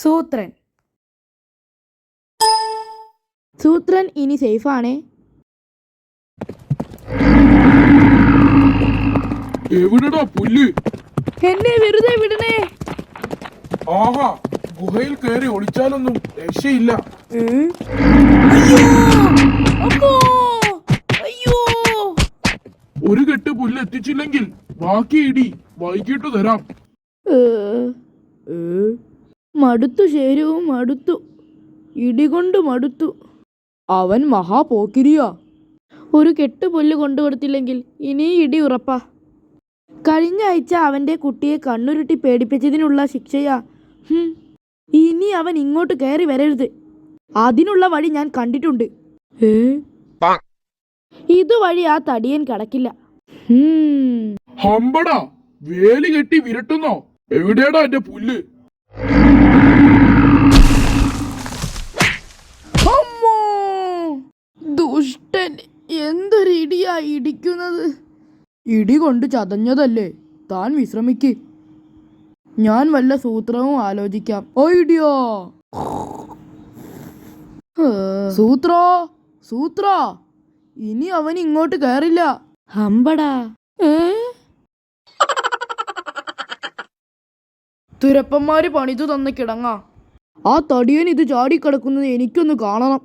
സൂത്രൻ. സൂത്രൻ ഇനി സേഫാണേ? എവിടെടാ പുല്ല്? എന്നെ വെറുതെ വിടണേ. ആഹാ ഗുഹയിൽ കയറി ഒളിച്ചാലൊന്നും രക്ഷയില്ല. ഒരു കെട്ട് പുല്ല് എത്തിച്ചില്ലെങ്കിൽ ബാക്കി ഇടി വൈകിട്ട് തരാം. മടുത്തു ശേരവും മടുത്തു. ഇടികൊണ്ട് മടുത്തു. അവൻ മഹാപോക്കിരിയാ ഒരു കെട്ട് പുല്ല് കൊണ്ടുകൊടുത്തില്ലെങ്കിൽ ഇനി ഇടി ഉറപ്പാ. കഴിഞ്ഞ ആഴ്ച അവന്റെ കുട്ടിയെ കണ്ണുരുട്ടി പേടിപ്പിച്ചതിനുള്ള ശിക്ഷയാ. ഇനി അവൻ ഇങ്ങോട്ട് കയറി വരരുത്. അതിനുള്ള വഴി ഞാൻ കണ്ടിട്ടുണ്ട്. ഇതുവഴി ആ തടിയൻ കടക്കില്ല. ഹമ്പടാ. വേലി കെട്ടി വിരട്ടുന്നോ? എവിടെയാടാ എന്റെ പുല്ല്? ദുഷ്ടൻ എന്തൊരു ഇടിയാ ഇടിക്കുന്നത്? ഇടി കൊണ്ട് ചതഞ്ഞതല്ലേ? താൻ വിശ്രമിക്ക്. ഞാൻ വല്ല സൂത്രവും ആലോചിക്കാം. ഓ ഇടിയോ? സൂത്രോ? സൂത്രോ? ഇനി അവൻ ഇങ്ങോട്ട് കയറില്ല. ഹമ്പടാ. തുരപ്പന്മാര് പണിതു തന്ന കിടങ്ങ. ആ തടിയൻ ഇത് ചാടിക്കിടക്കുന്നത് എനിക്കൊന്ന് കാണണം.